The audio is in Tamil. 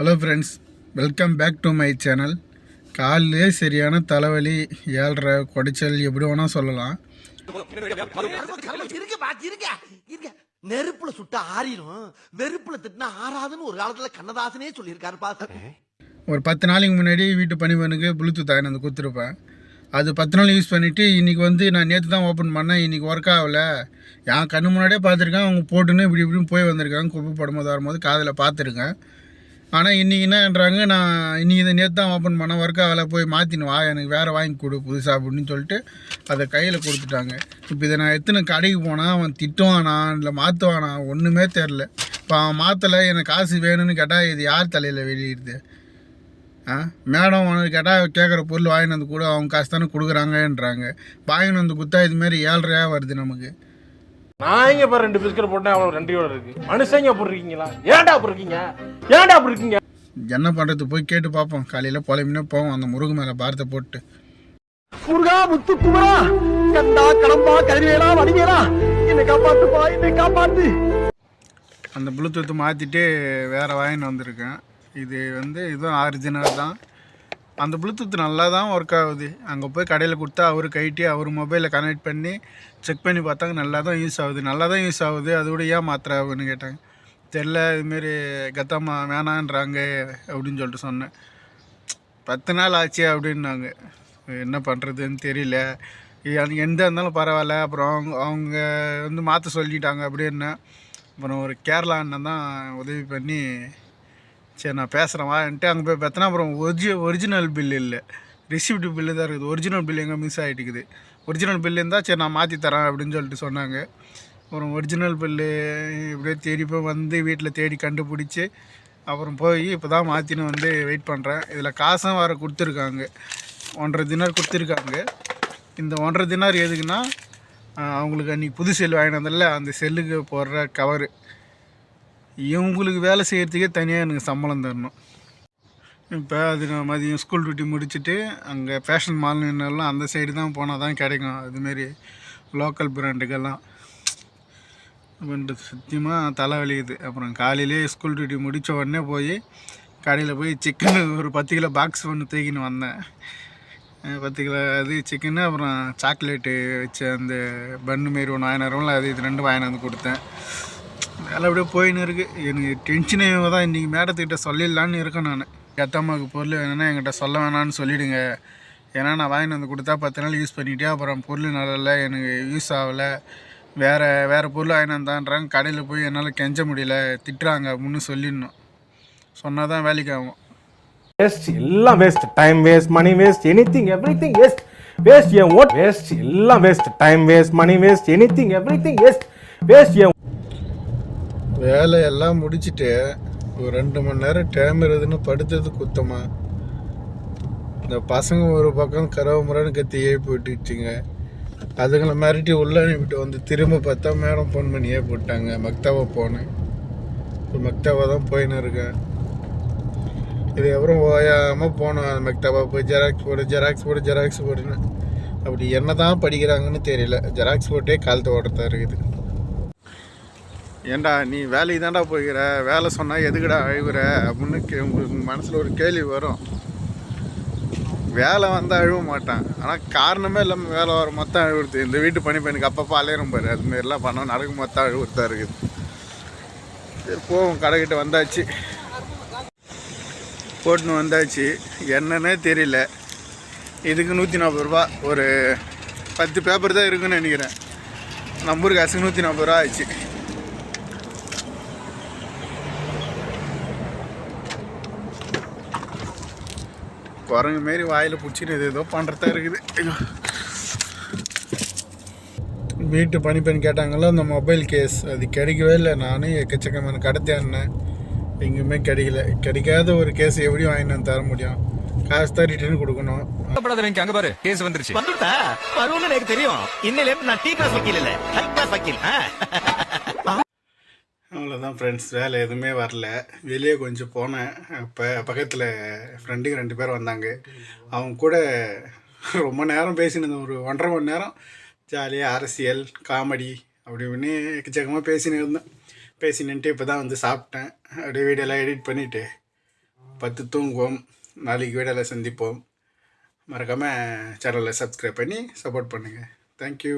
Hello friends welcome back to my channel காலிலே சரியான தலைவலி ஏழ்ரை குடைச்சல் எப்படி வேணால் சொல்லலாம். நெருப்புல சுட்டா ஆறிடும் வெறுப்புல திட்டினா ஆறாதுன்னு ஒரு காலத்துல கண்ணதாசனே சொல்லியிருக்காரு பாத்து ஒரு பத்து நாளைக்கு முன்னாடி வீட்டு பணிவனுக்கு ப்ளூடூத் ஆயின் வந்து கொடுத்துருப்பேன். அது பத்து நாள் யூஸ் பண்ணிவிட்டு இன்றைக்கி வந்து நான் நேற்று தான் ஓப்பன் பண்ணேன். இன்றைக்கி ஒர்க் ஆகலை. என் கண்ணு முன்னாடியே பார்த்துருக்கேன். அவங்க போட்டுன்னு இப்படி இப்படின்னு போய் வந்திருக்காங்க. குப்பை படும்போது வரும்போது காதில் பார்த்துருக்கேன். ஆனால் இன்றைக்கி என்னன்றாங்க நான் இன்றைக்கி இதை நேற்று தான் ஓப்பன் பண்ணேன் ஒர்க் அதில் போய் மாற்றினு வா எனக்கு வேறு வாங்கி கொடு புதுசாக அப்படின்னு சொல்லிட்டு அதை கையில் கொடுத்துட்டாங்க. இப்போ இதை நான் எத்தனை கடைக்கு போனால் அவன் திட்டுவானா இல்லை மாற்றுவானா ஒன்றுமே தெரில இப்போ அவன் மாற்றலை எனக்கு காசு வேணும்னு கேட்டால் இது யார் தலையில் வெளியிடுது? ஆ? மேடம் அவனுக்கு கேட்டால் கேட்குற பொருள் வாங்கினது வந்து கூட அவங்க காசு தானே கொடுக்குறாங்கன்றாங்க. வாங்கினு வந்து கொடுத்தா இதுமாரி ஏழ்ரையாக வருது நமக்கு. நான் எங்க பாரு ரெண்டு பிஸ்கட் போட்டேன் அவ்வளவு ரெண்டையோட இருக்கு. மனுஷங்க அப்படி இருக்கீங்களா? ஏன்டா அப்படி இருக்கீங்க? ஏன்டா அப்படி இருக்கீங்க? என்ன பண்ணுறது போய் கேட்டு பார்ப்போம் காலையில் புலம்பினே போவோம். அந்த முருகு மேலே பாரத்தை போட்டு. முருகா முத்து குமரா கண்டா கடம்பா கதிரவேலா வடிவேலா என்னை காப்பாத்துப்பா என்னை காப்பாத்து. அந்த ப்ளூடூத் மாற்றிட்டு வேறு வாங்கிட்டு வந்திருக்கேன். இது வந்து இதுவும் ஆரிஜினல் தான். அந்த ப்ளூடூத் நல்லா தான் ஒர்க் ஆகுது. அங்கே போய் கடையில் கொடுத்தா அவர் கைட்டி அவர் மொபைலில் கனெக்ட் பண்ணி செக் பண்ணி பார்த்தாங்க நல்லா தான் யூஸ் ஆகுது. நல்லா தான் யூஸ் ஆகுது அதோட ஏன் மாத்திரை ஆகுதுன்னு கேட்டாங்க. தெரில இதுமாரி கத்தம்மா வேணான்றாங்க அப்படின்னு சொல்லிட்டு சொன்னேன். பத்து நாள் ஆச்சு அப்படின்னாங்க. என்ன பண்ணுறதுன்னு தெரியல. இது எனக்கு எந்த இருந்தாலும் பரவாயில்ல. அப்புறம் அவங்க அவங்க வந்து மாற்ற சொல்லிட்டாங்க அப்படின்னா. அப்புறம் ஒரு கேரளா அண்ணன் தான் உதவி பண்ணி சரி நான் பேசுகிறேன் வான்ட்டு அங்கே போய் பார்த்தனா அப்புறம் ஒரிஜி ஒரிஜினல் பில் இல்லை. ரிசிப்ட் பில்லு தான் இருக்குது. ஒரிஜினல் பில் எங்கே மிஸ் ஆகிட்டுக்குது ஒரிஜினல் பில் இருந்தால் சரி நான் மாற்றி தரேன் அப்படின்னு சொல்லிட்டு சொன்னாங்க. அப்புறம் ஒரிஜினல் பில்லு இப்படியே தேடி போய் வந்து வீட்டில் தேடி கண்டுபிடிச்சி அப்புறம் போய் இப்போ தான் மாற்றின்னு வந்து வெயிட் பண்ணுறேன் இதில் காசும் வேறு கொடுத்துருக்காங்க. ஒன்றரை தினார் கொடுத்துருக்காங்க. இந்த ஒன்றரை தினார் எதுக்குன்னா அவங்களுக்கு அன்றைக்கி புது செல் வாங்கினதில்ல அந்த செல்லுக்கு போடுற கவரு இவங்களுக்கு வேலை செய்கிறதுக்கே தனியாக எனக்கு சம்பளம் தரணும். இப்போ அது நான் மதியம் ஸ்கூல் டியூட்டி முடிச்சுட்டு அங்கே ஃபேஷன் மால்னுலாம் அந்த சைடு தான் போனால் தான் கிடைக்கும். அதுமாரி லோக்கல் பிராண்டுக்கெல்லாம் அப்படின்றது சத்தியமாக தலைவலிக்குது அப்புறம் காலையிலே ஸ்கூல் டியூட்டி முடித்த உடனே போய் கடையில் போய் சிக்கன் ஒரு பத்து கிலோ பாக்ஸ் ஒன்று தூக்கின்னு வந்தேன். பத்து கிலோ அது சிக்கனு அப்புறம் சாக்லேட்டு வச்ச அந்த பன்னு மாரி ஒன்று வாங்கினாரோம்ல அது இது ரெண்டும் வாங்கிட்டு வந்து கொடுத்தேன். வேலை அப்படியே போயின்னு இருக்குது எனக்கு டென்ஷனே தான் இன்றைக்கி மேடத்துக்கிட்ட சொல்லிடலான்னு இருக்கேன் நான். எத்தம்மாவுக்கு பொருள் வேணும்னா என்கிட்ட சொல்ல வேணான்னு சொல்லிவிடுங்க ஏன்னா நான் வாங்கிட்டு வந்து கொடுத்தா பத்து நாள் யூஸ் பண்ணிட்டே அப்புறம் பொருள் நல்லா இல்லை எனக்கு யூஸ் ஆகலை. வேறு வேறு பொருள் வாங்கிட்டு வந்தான்றாங்க. கடையில் போய் என்னால் கெஞ்ச முடியல. திட்டுறாங்க அப்படின்னு சொல்லிடணும். சொன்னால் தான் வேலைக்கு ஆகும். வேஸ்ட் எல்லாம் waste time waste money waste anything everything waste waste என் ஓட் வேஸ்ட் எல்லாம் waste time waste money waste anything everything waste waste என் வேலையெல்லாம் முடிச்சுட்டு ஒரு ரெண்டு மணி நேரம் டைம் இருக்குதுன்னு படுத்தது குத்தமாக இந்த பசங்க ஒரு பக்கம் கரவு முறைன்னு கத்தி எழுப்பி விட்டுச்சுங்க அதுங்களை மிரட்டி உள்ளே அனுப்பிட்டு வந்து திரும்ப பார்த்தா மேடம் ஃபோன் பண்ணி ஏ போட்டாங்க. மக்தாவை போனேன் இப்போ மக்தாவா தான் போயின்னு இருக்கேன் இது ஓயாமல் போனோம் அந்த மக்தாவா போய் ஜெராக்ஸ் போடு ஜெராக்ஸ் போடு ஜெராக்ஸ் போடுன்னு. அப்படி என்ன தான் படிக்கிறாங்கன்னு தெரியல. ஜெராக்ஸ் போட்டே காலத்தை ஓட்டத்தான் இருக்குது. ஏன்டா நீ வேலைக்கு தான்டா போய்க்கிற வேலை சொன்னால் எதுக்குடா அழுகுற? அப்படின்னு கே உங்களுக்கு மனசில் ஒரு கேள்வி வரும். வேலை வந்தால் அழுவ மாட்டான். ஆனால் காரணமே இல்லாமல் வேலை வர மொத்தம் அழுவுறது. இந்த வீட்டு பணி பணிக்கு அப்பப்போ அலையிறோம் பாரு. அதுமாரிலாம் பண்ணோம் நடக்கும் மொத்தம் அழுவுறதா இருக்குது. சரி போவோம். கடைக்கிட்ட வந்தாச்சு. போட்டுன்னு வந்தாச்சு. என்னன்னே தெரியல. இதுக்கு நூற்றி நாற்பது ரூபா. ஒரு பத்து பேப்பர் தான் இருக்குன்னு நினைக்கிறேன். நம்பர் காசுக்கு நூற்றி நாற்பது ரூபா ஆச்சு. குரங்கு மாரி வாயில் பிடிச்சின்னு இது ஏதோ பண்ணுறதா இருக்குது. வீட்டு பணி பண்ணி கேட்டாங்கல்ல அந்த மொபைல் கேஸ் அது கிடைக்கவே இல்லை. நானும் எக்கச்சக்கமான கடை தேடினேன் எங்கேயுமே கிடைக்கல. கிடைக்காத ஒரு கேஸ் எப்படி வாங்கிட்டு வந்து தர முடியும். காசு தான் ரிட்டர்ன் கொடுக்கணும். அங்க பாரு கேஸ் வந்துருச்சு. வந்துட்டா? வரும்னு எனக்கு தெரியும். இன்னில நான் டீ கிளாஸ் வக்கீல் இல்ல. ஹை கிளாஸ் வக்கீல்? அவ்வளோதான் ஃப்ரெண்ட்ஸ் வேலை எதுவுமே வரல. வெளியே கொஞ்சம் போனேன். இப்போ பக்கத்தில் ஃப்ரெண்டுங்க ரெண்டு பேர் வந்தாங்க. அவங்க கூட ரொம்ப நேரம் பேசினது ஒரு ஒன்றரை மணி நேரம். ஜாலியாக அரசியல் காமெடி அப்படி இப்படின்னு எக்கச்சக்கமாக பேசினு இருந்தேன். பேசினுட்டு இப்போ தான் வந்து சாப்பிட்டேன். அப்படியே வீடியோலாம் எடிட் பண்ணிவிட்டு பத்து தூங்குவோம். நாளைக்கு வீடியோவில் சந்திப்போம். மறக்காமல் சேனலை சப்ஸ்கிரைப் பண்ணி சப்போர்ட் பண்ணுங்கள் தேங்க்யூ